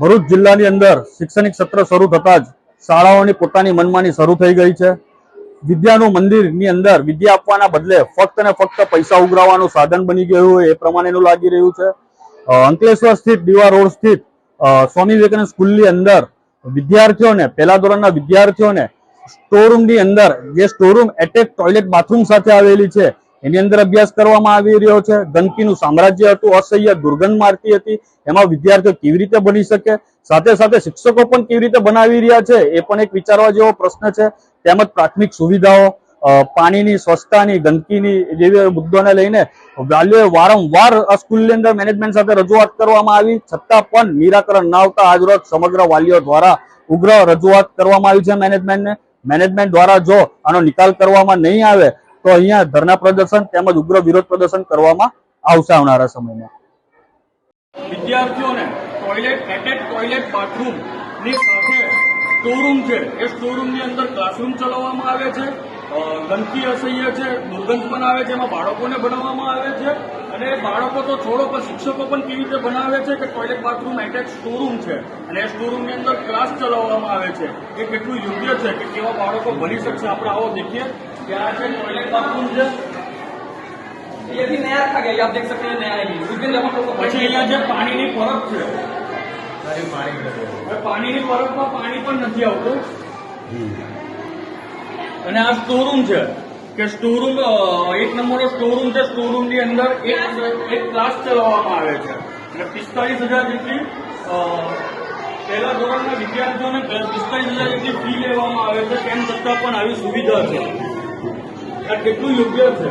ભરૂચ જિલ્લાની અંદર શૈક્ષણિક સત્ર શરૂ થતા જ શાળાઓની પોતાની મનમાની શરૂ થઈ ગઈ છે. વિદ્યાનું મંદિરની અંદર વિદ્યા આપવાના બદલે ફક્ત ને ફક્ત પૈસા ઉઘરાવવાનું સાધન બની ગયું હોય એ પ્રમાણેનું લાગી રહ્યું છે. અંકલેશ્વર સ્થિત દીવા રોડ સ્થિત સ્વામી વિવેકાનંદ સ્કૂલની અંદર વિદ્યાર્થીઓને, પહેલા ધોરણના વિદ્યાર્થીઓને સ્ટોરરૂમની અંદર જે સ્ટોરરૂમ એટેચ ટોયલેટ બાથરૂમ સાથે આવેલી છે એની અંદર અભ્યાસ કરવામાં આવી રહ્યો છે. ગંદકીનું સામ્રાજ્ય હતું, અસહ્ય દુર્ગંધ મારતી હતી. એમાં વિદ્યાર્થીઓ કેવી રીતે બની શકે? સાથે સાથે શિક્ષકો પણ કેવી રીતે બનાવી રહ્યા છે? એ પણ એક વિચારવા જેવો પ્રશ્ન છે. તેમજ પ્રાથમિક સુવિધાઓ પાણીની સ્વચ્છતાની, ગંદકીની જેવી મુદ્દોને લઈને વાલીઓએ વારંવાર સ્કૂલની અંદર મેનેજમેન્ટ સાથે રજૂઆત કરવામાં આવી. છતાં પણ નિરાકરણ ન આવતા આજરોજ સમગ્ર વાલીઓ દ્વારા ઉગ્ર રજૂઆત કરવામાં આવી છે મેનેજમેન્ટને. મેનેજમેન્ટ દ્વારા જો આનો નિકાલ કરવામાં નહીં આવે તો અહીંયા ધરના પ્રદર્શન તેમજ ઉગ્ર વિરોધ પ્રદર્શન કરવામાં આવશે આવનારા સમયમાં. વિદ્યાર્થીઓને ટોયલેટ એટેચ ટોયલેટ બાથરૂમની સાથે સ્ટોરૂમ છે. એ સ્ટોરૂમની અંદર ક્લાસરૂમ ચલાવવામાં આવે છે. ગંદકી અસહ્ય છે, દુર્ગંધ પણ આવે છે. એમાં બાળકોને ભણાવવામાં આવે છે. અને બાળકો તો છોડો પણ શિક્ષકો પણ કેવી રીતે બનાવે છે કે ટોયલેટ બાથરૂમ એટેચ સ્ટોરૂમ છે. અને એ સ્ટોરૂમની અંદર ક્લાસ ચલાવવામાં આવે છે. એ કેટલું યોગ્ય છે કે કેવા બાળકો ભણી શકશે? આપણે આવો દેખીએ. કે આ છે ટોયલેટ બાથરૂમ છે ये भी नया रखा गया ये आप देख सकते हैं नया है ये उस दिन जब हम लोग को પછી અહીંયા જે પાણીની પરબ છે હવે પાણીની પરબમાં પાણી પણ નથી આવતું અને આ સ્ટોરૂમ છે કે સ્ટોરૂમ અ, એક નંબરનો સ્ટોરૂમ છે સ્ટોરૂમ ની અંદર એક એક ક્લાસ ચલાવવામાં આવે છે અને પિસ્તાલીસ હજાર જેટલી અ, પહેલા ધોરણના વિદ્યાર્થીઓને પિસ્તાલીસ હજાર જેટલી ફી લેવામાં આવે છે તેમ છતાં પણ આવી સુવિધા છે આ કેટલું યોગ્ય છે?